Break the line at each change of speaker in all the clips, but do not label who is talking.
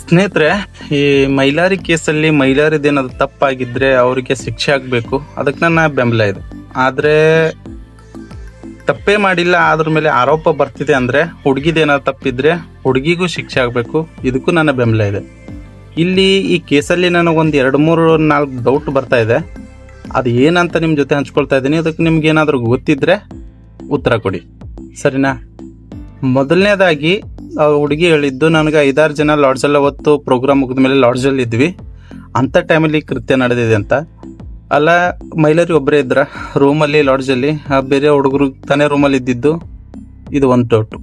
ಸ್ನೇಹಿತರೆ, ಈ ಮೈಲಾರಿ ಕೇಸಲ್ಲಿ ಮೈಲಾರಿದೇನಾದ್ರು ತಪ್ಪಾಗಿದ್ರೆ ಅವರಿಗೆ ಶಿಕ್ಷೆ ಆಗಬೇಕು. ಅದಕ್ಕೆ ನನ್ನ ಬೆಂಬಲ ಇದೆ. ಆದ್ರೆ ತಪ್ಪೇ ಮಾಡಿಲ್ಲ ಅದ್ರ ಮೇಲೆ ಆರೋಪ ಬರ್ತಿದೆ ಅಂದ್ರೆ ಹುಡುಗಿದೇನಾದ್ರು ತಪ್ಪಿದ್ರೆ ಹುಡುಗಿಗೂ ಶಿಕ್ಷೆ ಆಗಬೇಕು. ಇದಕ್ಕೂ ನನ್ನ ಬೆಂಬಲ ಇದೆ. ಇಲ್ಲಿ ಈ ಕೇಸಲ್ಲಿ ನನಗೊಂದು ಎರಡು ಮೂರು ನಾಲ್ಕು ಡೌಟ್ ಬರ್ತಾ ಇದೆ. ಅದು ಏನಂತ ನಿಮ್ಮ ಜೊತೆ ಹಂಚ್ಕೊಳ್ತಾ ಇದ್ದೀನಿ. ಅದಕ್ಕೆ ನಿಮ್ಗೆ ಏನಾದರೂ ಗೊತ್ತಿದ್ರೆ ಉತ್ತರ ಕೊಡಿ. ಸರಿನಾ? ಮೊದಲನೇದಾಗಿ ಆ ಹುಡುಗಿ ಹೇಳಿದ್ದು ನನಗೆ ಐದಾರು ಜನ ಲಾಡ್ಜಲ್ಲಿ ಅವತ್ತು ಪ್ರೋಗ್ರಾಮ್ ಮುಗಿದ ಮೇಲೆ ಲಾಡ್ಜಲ್ಲಿ ಇದ್ವಿ. ಅಂಥ ಟೈಮಲ್ಲಿ ಕೃತ್ಯ ನಡೆದಿದೆ ಅಂತ. ಅಲ್ಲ, ಮಹಿಳೆಯರು ಒಬ್ಬರೇ ಇದ್ರ ರೂಮಲ್ಲಿ ಲಾಡ್ಜಲ್ಲಿ ಬೇರೆ ಹುಡುಗರು ತಾನೇ ರೂಮಲ್ಲಿ ಇದ್ದಿದ್ದು. ಇದು ಒಂದು ಡೌಟು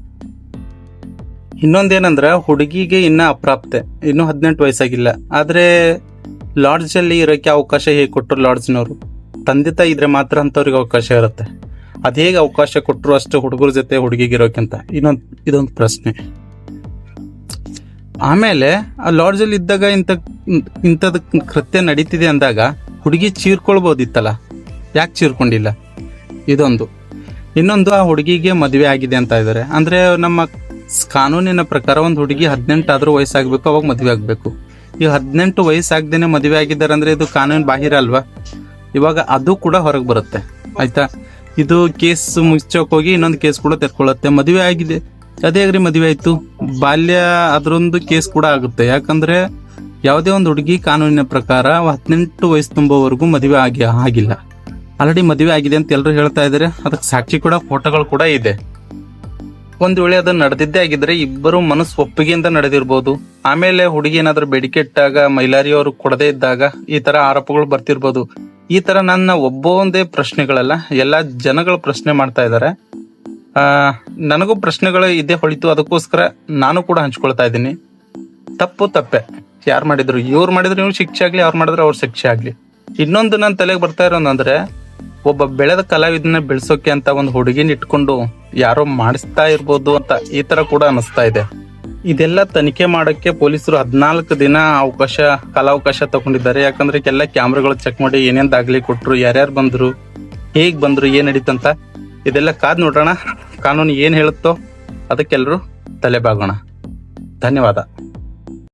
ಇನ್ನೊಂದೇನಂದ್ರೆ, ಹುಡುಗಿಗೆ ಇನ್ನೂ ಅಪ್ರಾಪ್ತೆ. ಇನ್ನೂ ಹದಿನೆಂಟು ವಯಸ್ಸಾಗಿಲ್ಲ. ಆದರೆ ಲಾಡ್ಜಲ್ಲಿ ಇರೋಕ್ಕೆ ಅವಕಾಶ ಹೇಗೆ ಕೊಟ್ಟರು ಲಾಡ್ಜ್ನವರು ತಂದೆ ತಾಯಿ ಇದ್ರೆ ಮಾತ್ರ ಅಂಥವ್ರಿಗೆ ಅವಕಾಶ ಇರುತ್ತೆ. ಅದು ಅವಕಾಶ ಕೊಟ್ಟರು ಅಷ್ಟು ಹುಡುಗರ ಜೊತೆ ಹುಡುಗಿಗಿರೋಕ್ಕಿಂತ ಇನ್ನೊಂದು ಇದೊಂದು ಪ್ರಶ್ನೆ. ಆಮೇಲೆ ಆ ಲಾಡ್ಜಲ್ಲಿ ಇದ್ದಾಗ ಇಂಥ ಇಂಥದ್ ಕೃತ್ಯ ನಡೀತಿದೆ ಅಂದಾಗ ಹುಡುಗಿ ಚೀರ್ಕೊಳ್ಬೋದಿತ್ತಲ್ಲ? ಯಾಕೆ ಚೀರ್ಕೊಂಡಿಲ್ಲ? ಇದೊಂದು. ಇನ್ನೊಂದು ಆ ಹುಡುಗಿಗೆ ಮದುವೆ ಆಗಿದೆ ಅಂತ ಇದ್ದಾರೆ ಅಂದ್ರೆ ನಮ್ಮ ಕಾನೂನಿನ ಪ್ರಕಾರ ಒಂದು ಹುಡುಗಿ ಹದಿನೆಂಟು ಆದ್ರೂ ವಯಸ್ಸಾಗಬೇಕು, ಅವಾಗ ಮದುವೆ ಆಗಬೇಕು. ಈಗ ಹದಿನೆಂಟು ವಯಸ್ಸಾಗ್ದೇನೆ ಮದುವೆ ಆಗಿದ್ದಾರೆ ಅಂದ್ರೆ ಇದು ಕಾನೂನು ಬಾಹಿರ ಅಲ್ವಾ? ಇವಾಗ ಅದು ಕೂಡ ಹೊರಗೆ ಬರುತ್ತೆ. ಆಯ್ತಾ? ಇದು ಕೇಸ್ ಮುಚ್ಚೋಕೋಗಿ ಇನ್ನೊಂದು ಕೇಸ್ ಕೂಡ ತೆರ್ಕೊಳ್ಳುತ್ತೆ. ಮದುವೆ ಆಗಿದೆ. ಅದೇ ಆಗ್ರಿ ಮದುವೆ ಆಯಿತು. ಬಾಲ್ಯ ಅದರೊಂದು ಕೇಸ್ ಕೂಡ ಆಗುತ್ತೆ. ಯಾಕಂದ್ರೆ ಯಾವುದೇ ಒಂದು ಹುಡುಗಿ ಕಾನೂನಿನ ಪ್ರಕಾರ ಹದಿನೆಂಟು ವಯಸ್ಸು ತುಂಬುವವರೆಗೂ ಮದುವೆ ಆಗಿ ಆಗಿಲ್ಲ. ಆಲ್ರೆಡಿ ಮದುವೆ ಆಗಿದೆ ಅಂತ ಎಲ್ಲರೂ ಹೇಳ್ತಾ ಇದ್ದಾರೆ ಅದಕ್ಕೆ ಸಾಕ್ಷಿ ಕೂಡ ಫೋಟೋಗಳು ಕೂಡ ಇದೆ. ಒಂದು ವೇಳೆ ಅದು ನಡೆದಿದ್ದೇ ಆಗಿದ್ರೆ ಇಬ್ಬರು ಮನಸ್ಸು ಒಪ್ಪಿಗೆಯಿಂದ ನಡೆದಿರ್ಬೋದು. ಆಮೇಲೆ ಹುಡುಗಿ ಏನಾದರೂ ಬೇಡಿಕೆ ಇಟ್ಟಾಗ ಮೈಲಾರಿಯವರು ಕೊಡದೇ ಇದ್ದಾಗ ಈ ತರ ಆರೋಪಗಳು ಬರ್ತಿರ್ಬೋದು. ಈ ತರ ನನ್ನ ಒಬ್ಬೊಂದೇ ಪ್ರಶ್ನೆಗಳಲ್ಲ, ಎಲ್ಲ ಜನಗಳು ಪ್ರಶ್ನೆ ಮಾಡ್ತಾ ಇದ್ದಾರೆ. ನನಗೂ ಪ್ರಶ್ನೆಗಳು ಇದೇ ಹೊಳಿತು, ಅದಕ್ಕೋಸ್ಕರ ನಾನು ಕೂಡ ಹಂಚ್ಕೊಳ್ತಾ ಇದ್ದೀನಿ. ತಪ್ಪು ತಪ್ಪೆ. ಯಾರು ಮಾಡಿದ್ರು? ಇವ್ರು ಮಾಡಿದ್ರು, ಇವ್ರು ಶಿಕ್ಷೆ ಆಗಲಿ, ಅವ್ರು ಮಾಡಿದ್ರು, ಅವ್ರ ಶಿಕ್ಷೆ ಆಗಲಿ. ಇನ್ನೊಂದು ನನ್ನ ತಲೆಗೆ ಬರ್ತಾ ಇರೋದಂದ್ರೆ ಒಬ್ಬ ಬೆಳೆದ ಕಲಾವಿದನ ಬೆಳೆಸೋಕೆ ಅಂತ ಒಂದು ಹುಡುಗಿನ ಇಟ್ಕೊಂಡು ಯಾರೋ ಮಾಡಿಸ್ತಾ ಇರ್ಬೋದು ಅಂತ ಈ ತರ ಕೂಡ ಅನಿಸ್ತಾ ಇದೆ. ಇದೆಲ್ಲ ತನಿಖೆ ಮಾಡಕ್ಕೆ ಪೊಲೀಸರು ಹದಿನಾಲ್ಕು ದಿನ ಅವಕಾಶ, ಕಾಲಾವಕಾಶ ತಗೊಂಡಿದ್ದಾರೆ. ಯಾಕಂದ್ರೆ ಎಲ್ಲ ಕ್ಯಾಮ್ರಾಗಳು ಚೆಕ್ ಮಾಡಿ ಏನೇನ್ ದಾಖಲೆ ಕೊಟ್ರು, ಯಾರ್ಯಾರು ಬಂದ್ರು, ಹೇಗ್ ಬಂದ್ರು, ಏನ್ ನಡೀತಂತ ಇದೆಲ್ಲ ಕಾದ್ ನೋಡೋಣ. ಕಾನೂನು ಏನ್ ಹೇಳುತ್ತೋ ಅದಕ್ಕೆಲ್ಲರೂ ತಲೆಬಾಗೋಣ ಧನ್ಯವಾದ.